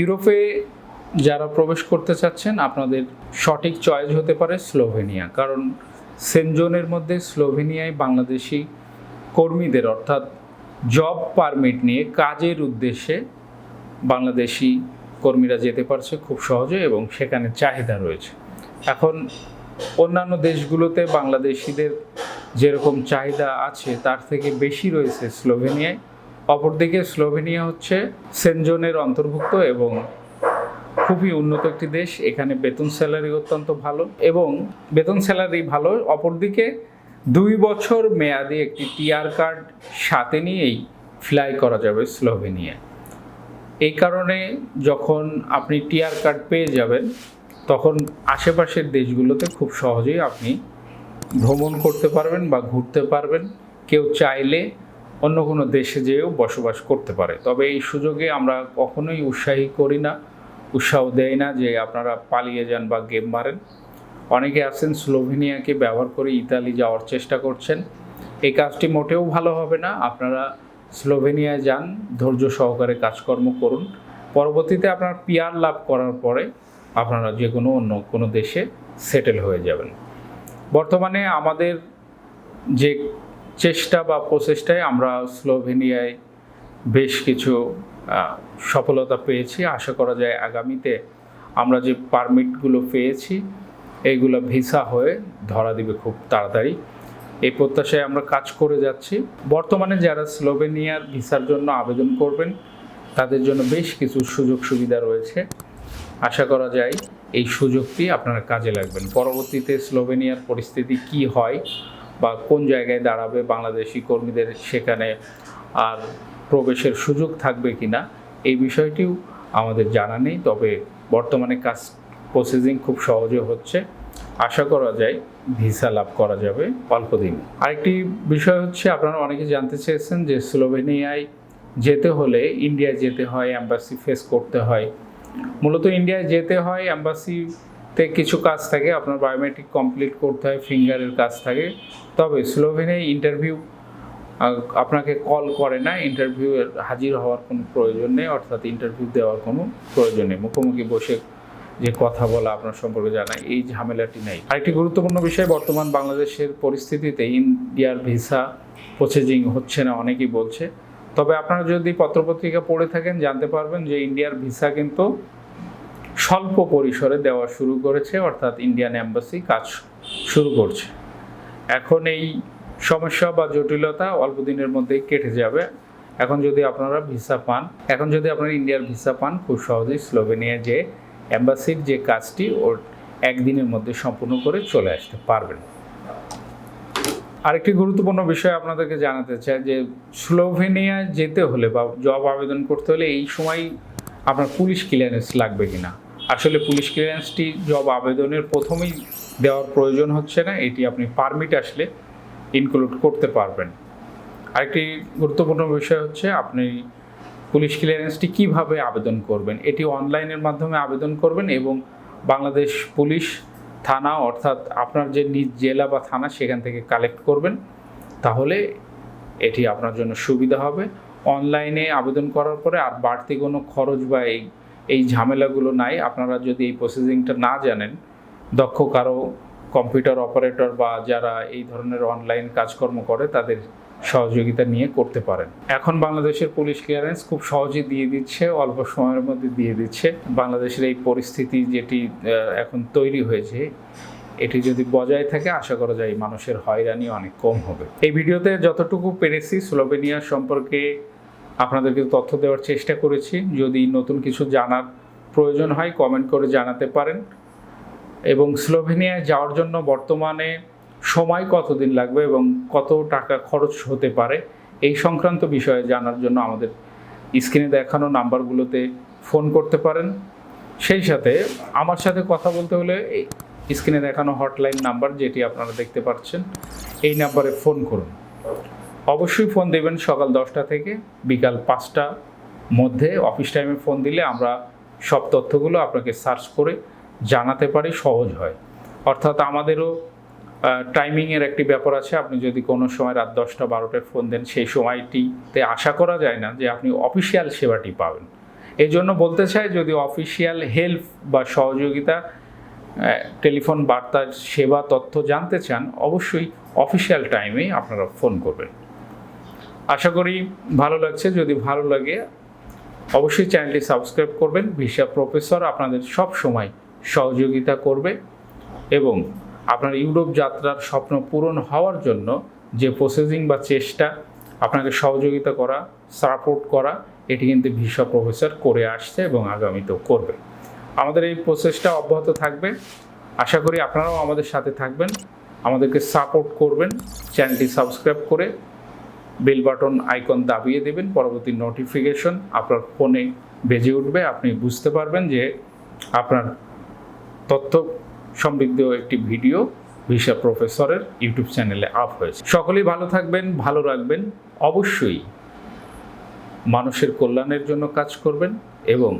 ইউরোপে যারা প্রবেশ করতে চাচ্ছেন, আপনাদের সঠিক চয়েস হতে পারে স্লোভেনিয়া। কারণ সেনজোনের মধ্যে স্লোভেনিয়ায় বাংলাদেশি কর্মীদের, অর্থাৎ জব পারমিট নিয়ে কাজের উদ্দেশ্যে বাংলাদেশি কর্মীরা যেতে পারছে খুব সহজে এবং সেখানে চাহিদা রয়েছে। এখন অন্যান্য দেশগুলোতে বাংলাদেশিদের যেরকম চাহিদা আছে, তার থেকে বেশি রয়েছে স্লোভেনিয়ায়। অপরদিকে স্লোভেনিয়া হচ্ছে সেনজোনের অন্তর্ভুক্ত এবং খুবই উন্নত একটি দেশ। এখানে বেতন স্যালারি অত্যন্ত ভালো এবং বেতন স্যালারি ভালো। অপরদিকে দুই বছর মেয়াদি একটি টিআর কার্ড সাথে নিয়েই ফ্লাই করা যাবে স্লোভেনিয়া। এই কারণে যখন আপনি টিআর কার্ড পেয়ে যাবেন, তখন আশেপাশের দেশগুলোতে খুব সহজেই আপনি ভ্রমণ করতে পারবেন বা ঘুরতে পারবেন। কেউ চাইলে অন্য কোনো দেশে যেয়েও বসবাস করতে পারে। তবে এই সুযোগে আমরা কখনোই উৎসাহী করি না, উৎসাহ দেয় না যে আপনারা পালিয়ে যান বা গেম মারেন। অনেকে আছেন স্লোভেনিয়াকে ব্যবহার করে ইতালি যাওয়ার চেষ্টা করছেন। এই কাজটি মোটেও ভালো হবে না। আপনারা স্লোভেনিয়ায় যান, ধৈর্য সহকারে কাজকর্ম করুন। পরবর্তীতে আপনার পিয়ার লাভ করার পরে আপনারা যে কোনো অন্য কোনো দেশে সেটেল হয়ে যাবেন। বর্তমানে আমাদের যে চেষ্টা বা প্রচেষ্টায় আমরা স্লোভেনিয়ায় বেশ কিছু সফলতা পেয়েছি। আশা করা যায় আগামীতে আমরা যে পারমিটগুলো পেয়েছি এইগুলো ভিসা হয়ে ধরা দিবে খুব তাড়াতাড়ি। এই প্রত্যাশায় আমরা কাজ করে যাচ্ছি। বর্তমানে যারা স্লোভেনিয়ার ভিসার জন্য আবেদন করবেন, তাদের জন্য বেশ কিছু সুযোগ সুবিধা রয়েছে। আশা করা যায় এই সুযোগটি আপনারা কাজে লাগবেন। পরবর্তীতে স্লোভেনিয়ার পরিস্থিতি কি হয় বা কোন জায়গায় দাঁড়াবে বাংলাদেশি কর্মীদের সেখানে আর প্রবেশের সুযোগ থাকবে কিনা এই বিষয়টিও আমাদের জানা নেই। তবে বর্তমানে কাজ প্রসেসিং খুব সহজে হচ্ছে। আশা করা যায় ভিসা লাভ করা যাবে। অল্প দিনে আরেকটি বিষয় হচ্ছে আপনারা অনেকে জানতে চেয়েছেন যে স্লোভেনিয়ায় যেতে হলে ইন্ডিয়ায় যেতে হয় অ্যাম্বাসি ফেস করতে হয়। মূলত ইন্ডিয়ায় যেতে হয় অ্যাম্বাসিতে কিছু কাজ থাকে, আপনার বায়োমেট্রিক কমপ্লিট করতে হয় ফিঙ্গারের কাজ থাকে। তবে স্লোভেনে ইন্টারভিউ আপনাকে কল করে না ইন্টারভিউ হাজির হওয়ার কোনো প্রয়োজন নেই, অর্থাৎ ইন্টারভিউ দেওয়ার কোনো প্রয়োজন নেই। মুখোমুখি বসে যে কথা বলা আপনার সম্পর্কে জানা, এই ঝামেলাটি নেই। আরেকটি গুরুত্বপূর্ণ বিষয়, বর্তমান বাংলাদেশের পরিস্থিতিতে ইন্ডিয়ার ভিসা প্রসেসিং হচ্ছে না, অনেকেই বলছে। তবে আপনারা যদি পত্রপত্রিকা পড়ে থাকেন, জানতে পারবেন যে ইন্ডিয়ার ভিসা কিন্তু স্বল্প পরিসরে দেওয়া শুরু করেছে, অর্থাৎ ইন্ডিয়ান অ্যাম্বাসি কাজ শুরু করছে। এখন এই সমস্যা বা জটিলতা অল্প দিনের মধ্যেই কেটে যাবে। এখন যদি আপনারা ভিসা পান, এখন যদি আপনারা ইন্ডিয়ার ভিসা পান, খুব সহজেই স্লোভেনিয়া যে অ্যাম্বাসির যে কাজটি, ওর একদিনের মধ্যে সম্পূর্ণ করে চলে আসতে পারবেন। আরেকটি গুরুত্বপূর্ণ বিষয় আপনাদেরকে জানাতে চাই যে, স্লোভেনিয়া যেতে হলে বা জব আবেদন করতে হলে এই সময় আপনার পুলিশ ক্লিয়ারেন্স লাগবে কিনা? আসলে পুলিশ ক্লিয়ারেন্সটি জব আবেদনের প্রথমেই দেওয়ার প্রয়োজন হচ্ছে না, এটি আপনি পারমিট আসলে ইনক্লুড করতে পারবেন। আরেকটি গুরুত্বপূর্ণ বিষয় হচ্ছে আপনি পুলিশ ক্লিয়ারেন্সটি কীভাবে আবেদন করবেন, এটি অনলাইনের মাধ্যমে আবেদন করবেন এবং বাংলাদেশ পুলিশ থানা অর্থাৎ আপনার যে নিজ জেলা বা থানা সেখান থেকে কালেক্ট করবেন, তাহলে এটি আপনার জন্য সুবিধা হবে। অনলাইনে আবেদন করার পরে আর বাড়তি কোনো খরচ বা এই এই ঝামেলাগুলো নাই। আপনারা যদি এই প্রসেসিংটা না জানেন, দক্ষ কারও কম্পিউটার অপারেটর বা যারা এই ধরনের অনলাইন কাজকর্ম করে, তাদের সহযোগিতা নিয়ে করতে পারেন। এখন বাংলাদেশের পুলিশ ক্লিয়ারেন্স খুব সহজে দিয়ে দিচ্ছে, অল্প সময়ের মধ্যে দিয়ে দিচ্ছে। বাংলাদেশের এই পরিস্থিতি যেটি এখন তৈরি হয়েছে, এটি যদি বজায় থাকে, আশা করা যায় মানুষের হয়রানি অনেক কম হবে। এই ভিডিওতে যতটুকু পেরেছি, স্লোভেনিয়া সম্পর্কে আপনাদেরকে তথ্য দেওয়ার চেষ্টা করেছি। যদি নতুন কিছু জানার প্রয়োজন হয় কমেন্ট করে জানাতে পারেন। এবং স্লোভেনিয়ায় যাওয়ার জন্য বর্তমানে সময় কতদিন লাগবে এবং কত টাকা খরচ হতে পারে, এই সংক্রান্ত বিষয়ে জানার জন্য আমাদের স্ক্রিনে দেখানো নাম্বারগুলোতে ফোন করতে পারেন। সেই সাথে আমার সাথে কথা বলতে হলে স্ক্রিনে দেখানো হটলাইন নাম্বার যেটি আপনারা দেখতে পাচ্ছেন, এই নাম্বারে ফোন করুন। অবশ্যই ফোন দেবেন সকাল দশটা থেকে বিকাল পাঁচটা মধ্যে অফিস টাইমে ফোন দিলে আমরা সব তথ্যগুলো আপনাকে সার্চ করে জানাতে পারি, সহজ হয়। অর্থাৎ আমাদেরও টাইমিংয়ের একটি ব্যাপার আছে, আপনি যদি কোনো সময় রাত দশটা বারোটায় ফোন দেন, সেই সময়টিতে আশা করা যায় না যে আপনি অফিসিয়াল সেবাটি পাবেন। এই জন্য বলতে চাই, যদি অফিসিয়াল হেল্প বা সহযোগিতা টেলিফোন বার্তার সেবা তথ্য জানতে চান, অবশ্যই অফিসিয়াল টাইমেই আপনারা ফোন করবেন। আশা করি ভালো লাগছে। যদি ভালো লাগে, অবশ্যই চ্যানেলটি সাবস্ক্রাইব করবেন। ভিসা প্রফেসর আপনাদের সব সময় সহযোগিতা করবে এবং আপনার ইউরোপ যাত্রার স্বপ্ন পূরণ হওয়ার জন্য যে প্রসেসিং বা চেষ্টা, আপনাকে সহযোগিতা করা সাপোর্ট করা, এটি কিন্তু ভিসা প্রফেসর করে আসছে এবং আগামীতেও করবে। আমাদের এই প্রসেসটা অব্যাহত থাকবে। আশা করি আপনারাও আমাদের সাথে থাকবেন, আমাদেরকে সাপোর্ট করবেন, চ্যানেলটি সাবস্ক্রাইব করে বেল বাটন আইকন দাবিয়ে দেবেন, পরবর্তী নোটিফিকেশন আপনার ফোনে বেজে উঠবে। আপনি বুঝতে পারবেন যে আপনার তথ্য সমৃদ্ধ একটি ভিডিও ভিসা প্রফেসরের ইউটিউব চ্যানেলে আপ হয়েছে। সকলেই ভালো থাকবেন, ভালো রাখবেন। অবশ্যই মানুষের কল্যাণের জন্য কাজ করবেন এবং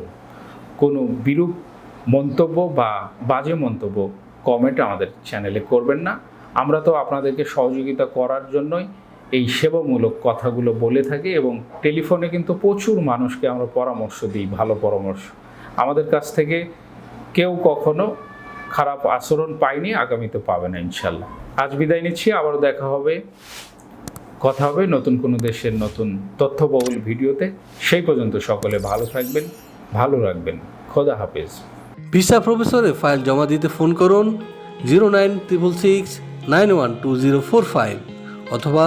কোনো বিরূপ মন্তব্য বা বাজে মন্তব্য কমেন্ট আমাদের চ্যানেলে করবেন না। আমরা তো আপনাদেরকে সহযোগিতা করার জন্যই এই সেবামূলক কথাগুলো বলে থাকি এবং টেলিফোনে কিন্তু প্রচুর মানুষকে আমরা পরামর্শ দিই, ভালো পরামর্শ। আমাদের কাছ থেকে কেউ কখনো খারাপ আচরণ পায়নি, আগামীতে পাবে না, ইনশাল্লাহ। আজ বিদায় নিচ্ছি, আবারও দেখা হবে, কথা হবে নতুন কোনো দেশের নতুন তথ্যবহুল ভিডিওতে। সেই পর্যন্ত সকলে ভালো থাকবেন, ভালো রাখবেন। খোদা হাফেজ। ভিসা প্রফেসরে ফাইল জমা দিতে ফোন করুন, zero nine triple six nine one two zero four five অথবা